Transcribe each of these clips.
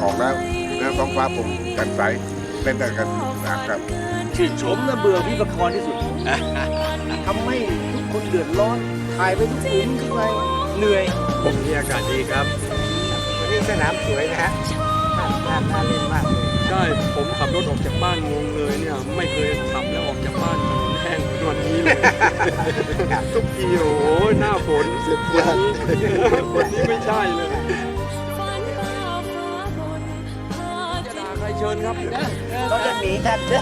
ท้องฟ้าโปร่งแจ่มใสเล่นได้กันนะครับชื่นชมและเบื่อพี่ประคอนที่สุดทำให้ทุกคนเดือดร้อนถ่ายไปทุกหลุมทุกไรเหนื่อยผมที่อากาศดีครับวันนี้สนามสวยนะฮะน่าน่าน่าเล่นมากเลยใช่ผมขับรถออกจากบ้านงงเลยเนี่ยไม่เคยขับแล้วออกจากบ้านถนนแห้งเหมือนวันนี้เลยทุกทีโอ้โหหน้าฝนวันนี้วันนี้ไม่ใช่เลย เชิญครับเราจะหนีทันเด้อ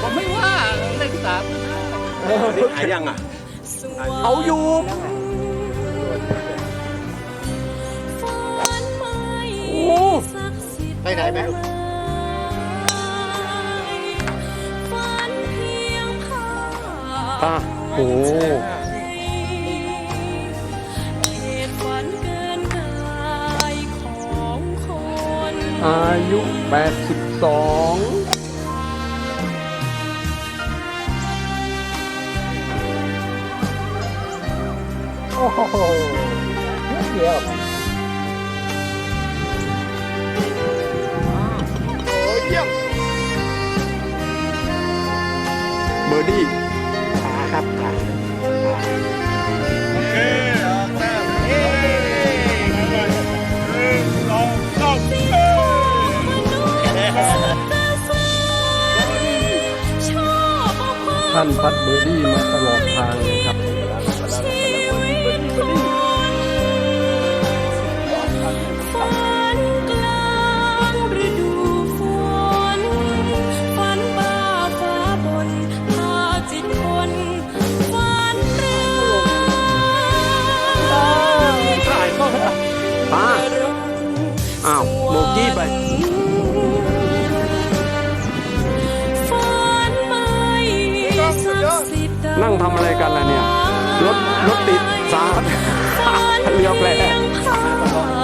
ผมไม่ว่าเล่นสามหายยังอะ เอาอยู่โอ้ไปไหนไหมลูกอะโอ้ อายุ 82โอ้โหเดียวโอ้เยี่ยมเบอร์ดี้ ท่านพัดเบอร์ดี้มาตลอดทางเลยครับ นั่งทำอะไรกันล่ะเนี่ย รถรถติดสาเรือแปลภาพล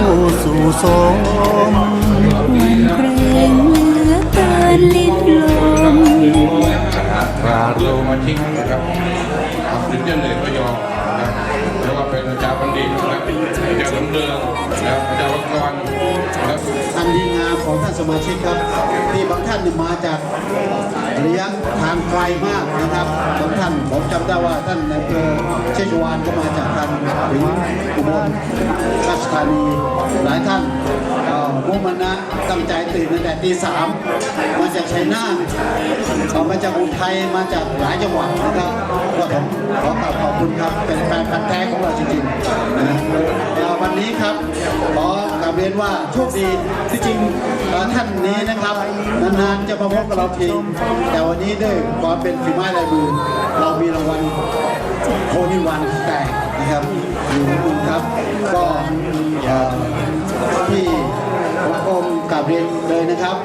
สู่สมวันเกรงเหลือเกินลิ้นลมปรารมมาทิ้งนะครับทำเป็นเจ้าเหนื่อยก็ยอมนะแล้วก็เป็นอาจารย์บัณฑิตนะครับอาจารย์สำเริงนะอาจารย์วักรวัน ดีงามของท่านสมาชิกครับ ที่บางท่านนี่มาจากระยะทางไกลมากนะครับบางท่านผมจำได้ว่าท่านในอำเภอเชชวานก็มาจากทางถึงอุบลราชธานีหลายท่าน มุ่มั่นะตั้งใจตื่นตั้งแต่ตีสามมาจากชัยนาทเอ่อมาจากอุทัยมาจากหลายจังหวัดนะครับก็ผมขอกราบขอบคุณครับเป็นแฟนพันธุ์แท้ของเราจริงๆนะเอ่อวันนี้ครับขอกราบเรียนว่าโชคดีที่จริงท่านนี้นะครับนานๆจะมาพบกับเราทีแต่วันนี้ด้วยความเป็นฝีไม้ลายมือเรามีรางวัลโคนิวันแตกนะครับอยู่ในมือครับก็เเรียนเลยนะครับ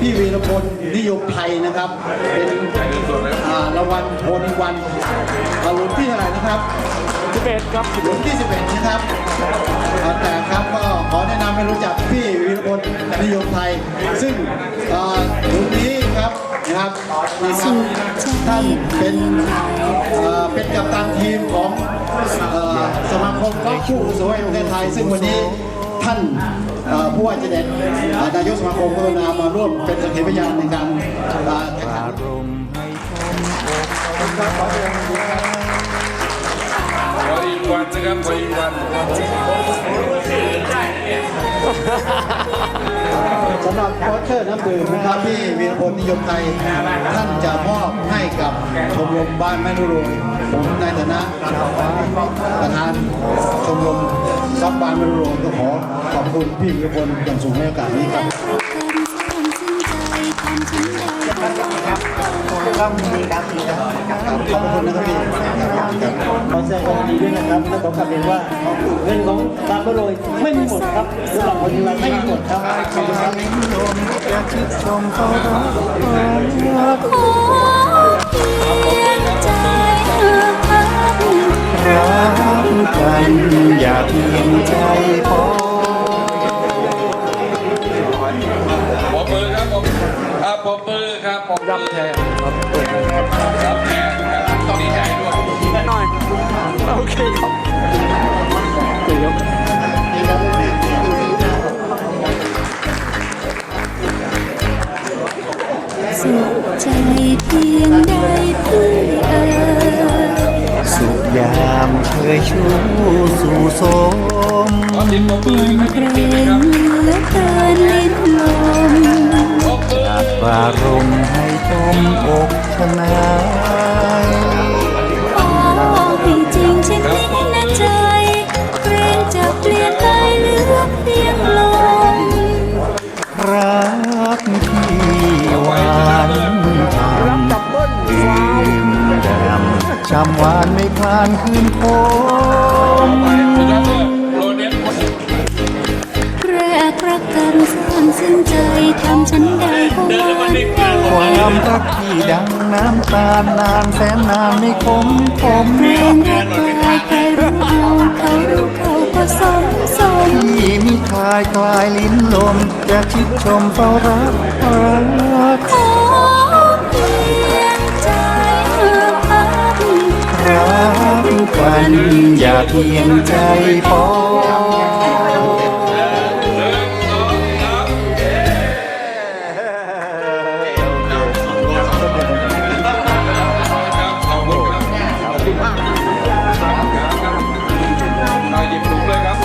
พี่วีรพลนิยมไทยนะครับ เป็นอ่ารางวัลโพนิวันอ่ารุ่นที่เท่าไหร่นะครับ11ครับรุ่นที่11นะครับอ่าแต่ครับก็ขอแนะนำให้รู้จักพี่วีรพลนิยมไทย ซึ่งอ่ารุ่นนี้ครับนะครับนี่ครับท่านเป็นอ่าเป็นกัปตันทีมของอ่าสมาคมกอล์ฟคู่สวยประเทศไทย ซึ่งวันนี้ท่านเอ่อ ผู้ว่าจะเด็ดนายกสมาคมกรุณามาร่วมเป็นสักขีพยานในการแข่งขันวอลีวันนะครับวอลีวัน สำหรับโคชเชอร์น้ำดื่มนะครับพี่วีรพลนิยมไทยท่านจะมอบให้กับชมรมบ้านแม่นุโรยผมในฐานะประธานชมรมซับบ้านแม่นุโรยก็ขอขอบคุณพี่วีรพลอย่างสูงในโอกาสนี้ครับการสร้างซึ้งใจทำฉันได้ก็ว่าครับดีครับดีครับขอบคุณนะครับพี่ขอแสดงความดีด้วยนะครับและขอกลับเรียนว่าเงินของบางกะโรยไม่มีหมดครับสำหรับคนเราไม่มีหมดครับขอบคุณครับ ขอเพียงใจหักรักกันอย่าเพียงใจพอปอบมือครับผมอ่าปอบมือครับปอบรับแทนครับรับแทนครับต้องดีใจด้วยหน่อยโอเคครับ สุขใจเพียงใดพี่เอ่ยสุขยามเชยชูสู่สมขอเสียงปอบมือให้เกพี่รเกียรติด้วยครับงเหลือเกินลิ้นลมปอบมืออาจบารมณ์ให้ต้มอกชนา ช้ำหวานไม่พลานคืนคมแรกรักกันซ่อนซึ้งใจทำฉันได้ก็หวาความรักที่ดังน้ำตาลนานแสนนานไม่คมคมเรงรักกลายใครรู้เอาเขารู้เขาก็สมสมที่มิคลายคลายลิ้นลมจะชิดชมเฝ้ารักรัก ถุงเลยครับ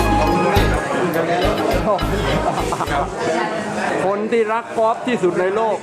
คนที่รักกอล์ฟที่สุดในโลก